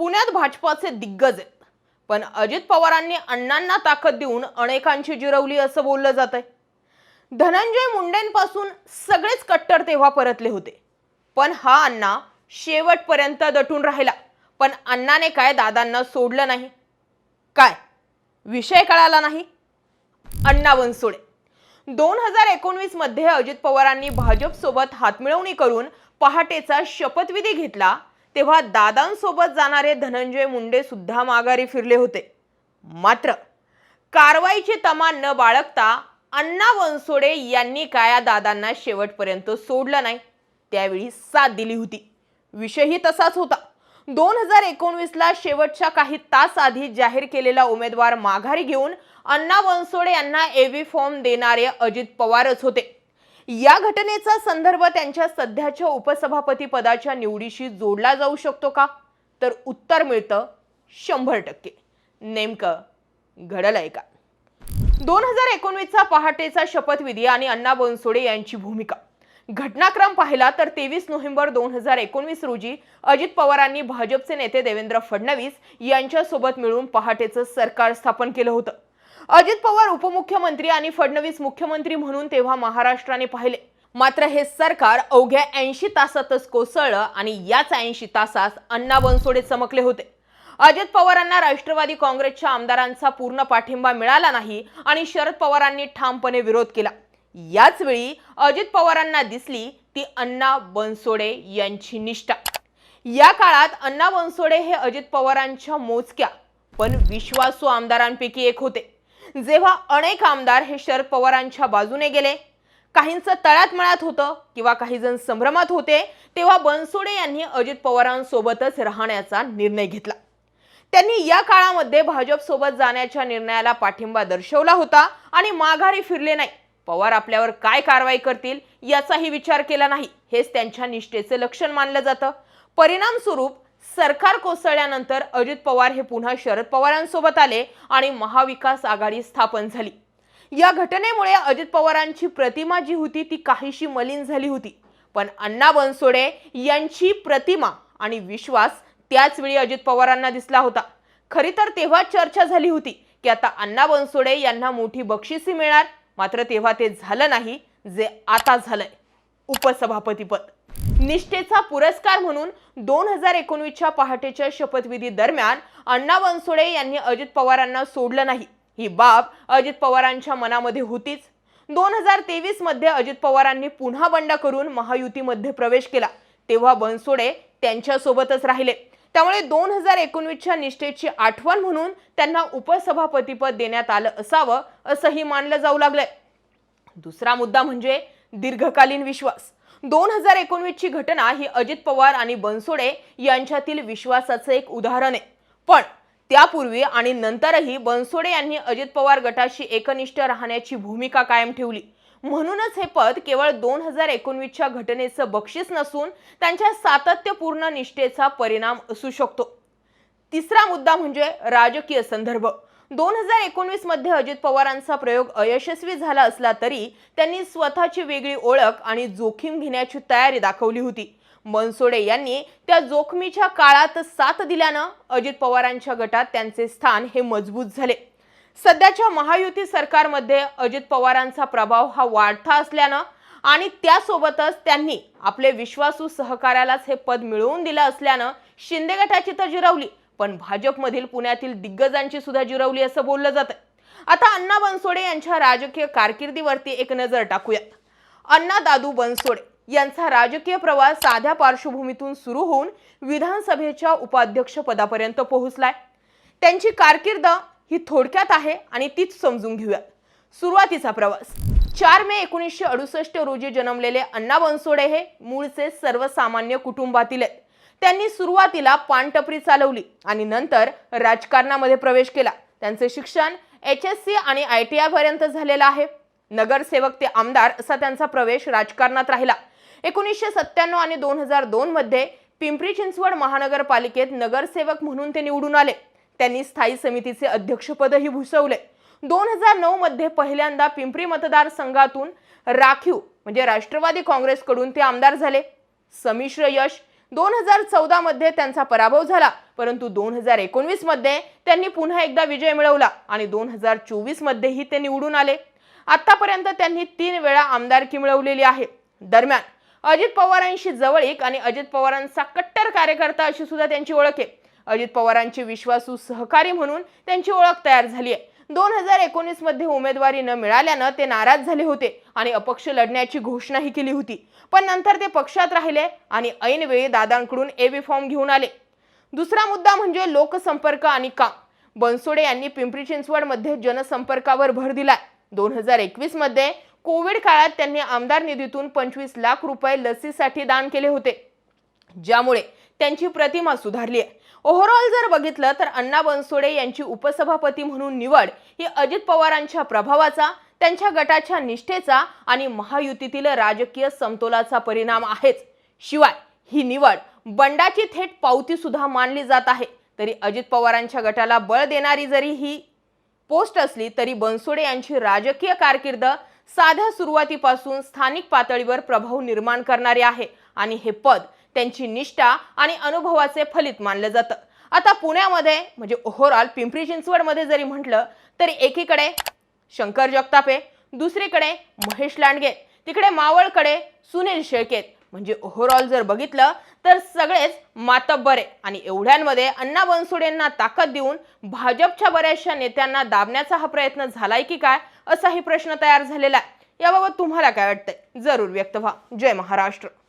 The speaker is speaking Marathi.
पुण्यात भाजपाचे दिग्गज आहेत. पण अजित पवारांनी अण्णांना ताकद देऊन अनेकांची जिरवली असं बोललं जात आहे धनंजय मुंडेंपासून सगळेच कट्टर तेव्हा परतले होते. पण हा अण्णा शेवटपर्यंत दटून राहिला. पण अण्णाने काय दादांना सोडलं नाही? काय? विषय कळाला नाही? अण्णा बनसोडे. दोन हजार एकोणवीसमध्ये अजित पवारांनी भाजपसोबत हातमिळवणी करून पहाटेचा शपथविधी घेतला तेव्हा दादांसोबत जाणारे धनंजय मुंडे सुद्धा माघारी फिरले होते. मात्र कारवाईची तमा न बाळगता अण्णा बनसोडे यांनी काया दादांना शेवटपर्यंत सोडलं नाही त्यावेळी साथ दिली होती. विषयही तसाच होता. दोन हजार एकोणवीसला शेवटच्या काही तास आधी जाहीर केलेला उमेदवार माघारी घेऊन अण्णा बनसोडे यांना एव्ही फॉर्म देणारे अजित पवारच होते. या घटनेचा संदर्भ त्यांच्या सध्याच्या उपसभापती पदाच्या निवडीशी जोडला जाऊ शकतो का? तर उत्तर मिळतं शंभर टक्के. नेमकं घडलंय का? दोन हजार एकोणवीसचा पहाटेचा शपथविधी आणि अण्णा बनसोडे यांची भूमिका. घटनाक्रम पाहिला तर तेवीस नोव्हेंबर दोन हजार एकोणवीस रोजी अजित पवारांनी भाजपचे नेते देवेंद्र फडणवीस यांच्यासोबत मिळून पहाटेचं सरकार स्थापन केलं होतं. अजित पवार उपमुख्यमंत्री आणि फडणवीस मुख्यमंत्री म्हणून तेव्हा महाराष्ट्राने पाहिले. मात्र हे सरकार अवघ्या ऐंशी तासातच कोसळलं आणि याच ऐंशी तासात अण्णा बनसोडे चमकले होते. अजित पवारांना राष्ट्रवादी काँग्रेसच्या आमदारांचा पूर्ण पाठिंबा मिळाला नाही आणि शरद पवारांनी ठामपणे विरोध केला. याच वेळी अजित पवारांना दिसली ती अण्णा बनसोडे यांची निष्ठा. या काळात अण्णा बनसोडे हे अजित पवारांच्या मोजक्या पण विश्वासू आमदारांपैकी एक होते. जेव्हा अनेक आमदार हे शरद पवारांच्या बाजूने गेले काहींचं तळ्यात मळ्यात होतं किंवा काही जण संभ्रमात होते तेव्हा बनसोडे यांनी अजित पवारांसोबतच राहण्याचा निर्णय घेतला. त्यांनी या काळामध्ये भाजप सोबत जाण्याच्या निर्णयाला पाठिंबा दर्शवला होता आणि माघारी फिरले नाही. पवार आपल्यावर काय कारवाई करतील याचाही विचार केला नाही हेच त्यांच्या निष्ठेचे लक्षण मानलं जातं. परिणाम स्वरूप सरकार कोसळल्यानंतर अजित पवार हे पुन्हा शरद पवारांसोबत आले आणि महाविकास आघाडी स्थापन झाली. या घटनेमुळे अजित पवारांची प्रतिमा जी होती ती काहीशी मलिन झाली होती. पण अण्णा बनसोडे यांची प्रतिमा आणि विश्वास त्याचवेळी अजित पवारांना दिसला होता. खरी तर तेव्हा चर्चा झाली होती की आता अण्णा बनसोडे यांना मोठी बक्षिसी मिळणार मात्र तेव्हा ते झालं नाही जे आता झालंय. उपसभापतीपद निष्ठेचा पुरस्कार म्हणून दोन हजार एकोणवीसच्या पहाटेच्या शपथविधी दरम्यान अण्णा बनसोडे यांनी अजित पवारांना सोडलं नाही. ही बाब अजित पवारांच्या मनामध्ये होतीच. दोन हजार तेवीसमध्ये अजित पवारांनी पुन्हा बंड करून महायुतीमध्ये प्रवेश केला. तेव्हा बनसोडे त्यांच्यासोबतच राहिले. त्यामुळे दोन हजार एकोणवीसच्या निष्ठेची आठवण म्हणून त्यांना उपसभापतीपद देण्यात आलं असावं असंही मानलं जाऊ लागलंय. दुसरा मुद्दा म्हणजे दीर्घकालीन विश्वास. दोन हजार एकोणवीसची घटना ही अजित पवार आणि बनसोडे यांच्यातील विश्वासाचं एक उदाहरण आहे. पण त्यापूर्वी आणि नंतरही बनसोडे यांनी अजित पवार गटाशी एकनिष्ठ राहण्याची भूमिका कायम ठेवली. म्हणूनच हे पद केवळ दोन हजार एकोणवीसच्या घटनेचं बक्षीस नसून त्यांच्या सातत्यपूर्ण निष्ठेचा परिणाम असू शकतो. तिसरा मुद्दा म्हणजे राजकीय संदर्भ. दोन हजार एकोणवीसमध्ये अजित पवारांचा प्रयोग अयशस्वी झाला असला तरी त्यांनी स्वतःची वेगळी ओळख आणि जोखीम घेण्याची तयारी दाखवली होती. मनसोडे यांनी त्या जोखमीच्या काळात साथ दिल्यानं अजित पवारांच्या गटात त्यांचे स्थान हे मजबूत झाले. सध्याच्या महायुती सरकारमध्ये अजित पवारांचा प्रभाव हा वाढता असल्यानं आणि त्यासोबतच त्यांनी आपले विश्वासू सहकार्यालाच हे पद मिळवून दिलं असल्यानं शिंदे गटाची तर जिरवली. पण भाजपमधील पुण्यातील दिग्गजांची सुद्धा जिरवली असं बोललं जातं आता अण्णा बनसोडे यांच्या राजकीय कारकिर्दीवरती एक नजर टाकूयात. अण्णा दादू बनसोडे यांचा राजकीय प्रवास साध्या पार्श्वभूमीतून सुरू होऊन विधानसभेच्या उपाध्यक्ष पदापर्यंत पोहोचलाय. त्यांची कारकिर्द ही थोडक्यात आहे आणि तीच समजून घेऊयात. सुरुवातीचा प्रवास. चार मे एकोणीसशे अडुसष्ट रोजी जन्मलेले अण्णा बनसोडे हे मूळचे सर्वसामान्य कुटुंबातील आहेत. त्यांनी सुरुवातीला पानटपरी चालवली आणि नंतर राजकारणामध्ये प्रवेश केला. त्यांचे शिक्षण एच एस सी आणि आय टी आय पर्यंत झालेलं आहे. नगरसेवक ते आमदार असा त्यांचा प्रवेश राजकारणात राहिला. एकोणीसशे सत्त्याण्णव आणि दोन हजार दोन मध्ये पिंपरी चिंचवड महानगरपालिकेत नगरसेवक म्हणून ते निवडून आले. त्यांनी स्थायी समितीचे अध्यक्षपदही भूषवले. दोन हजार नऊ मध्ये पहिल्यांदा पिंपरी मतदारसंघातून राखीव म्हणजे राष्ट्रवादी काँग्रेसकडून ते आमदार झाले. संमिश्र यश दोन हजार चौदा मध्ये त्यांचा पराभव झाला परंतु दोन हजार एकोणवीसमध्ये त्यांनी पुन्हा एकदा विजय मिळवला आणि दोन हजार चोवीस मध्येही ते निवडून आले. आतापर्यंत त्यांनी तीन वेळा आमदारकी मिळवलेली आहे. दरम्यान अजित पवारांशी जवळीक आणि अजित पवारांचा कट्टर कार्यकर्ता अशी सुद्धा त्यांची ओळख आहे. अजित पवारांची विश्वासू सहकारी म्हणून त्यांची ओळख तयार झाली आहे. दोन हजार एकोणीसमध्ये उमेदवारी न मिळाल्यानं ते नाराज झाले होते आणि अपक्ष लढण्याची घोषणाही केली होती. पण नंतर ते पक्षात राहिले आणि ऐनवेळी दादांकडून एबी फॉर्म घेऊन आले. दुसरा मुद्दा म्हणजे लोकसंपर्क आणि काम. बनसोडे यांनी पिंपरी चिंचवडमध्ये जनसंपर्कावर भर दिलाय. दोन हजार एकवीसमध्ये कोविड काळात त्यांनी आमदार निधीतून पंचवीस लाख रुपये लसीसाठी दान केले होते. ज्यामुळे त्यांची प्रतिमा सुधारली आहे ओव्हरऑल जर बघितलं तर अण्णा बनसोडे यांची उपसभापती म्हणून निवड ही अजित पवारांच्या प्रभावाचा त्यांच्या गटाच्या निष्ठेचा आणि महायुतीतील राजकीय समतोलाचा परिणाम आहेच. शिवाय ही निवड बंडाची थेट पावती सुद्धा मानली जात आहे. तरी अजित पवारांच्या गटाला बळ देणारी जरी ही पोस्ट असली तरी बनसोडे यांची राजकीय कारकीर्द साध्या सुरुवातीपासून स्थानिक पातळीवर प्रभाव निर्माण करणारे आहे. आणि हे पद त्यांची निष्ठा आणि अनुभवाचे फलित मानलं जातं. आता पुण्यामध्ये म्हणजे ओव्हरऑल पिंपरी चिंचवडमध्ये जरी म्हटलं तरी एकीकडे शंकर जगतापे दुसरीकडे महेश लांडगे तिकडे मावळकडे सुनील शेळकेत म्हणजे ओव्हरऑल जर बघितलं तर सगळेच मातब्बरे आणि एवढ्यांमध्ये अण्णा बनसोडेंना ताकद देऊन भाजपच्या बऱ्याचशा नेत्यांना दाबण्याचा हा प्रयत्न झालाय की काय असाही प्रश्न तयार झालेला आहे. याबाबत तुम्हाला काय वाटतंय? जरूर व्यक्त व्हा. जय महाराष्ट्र.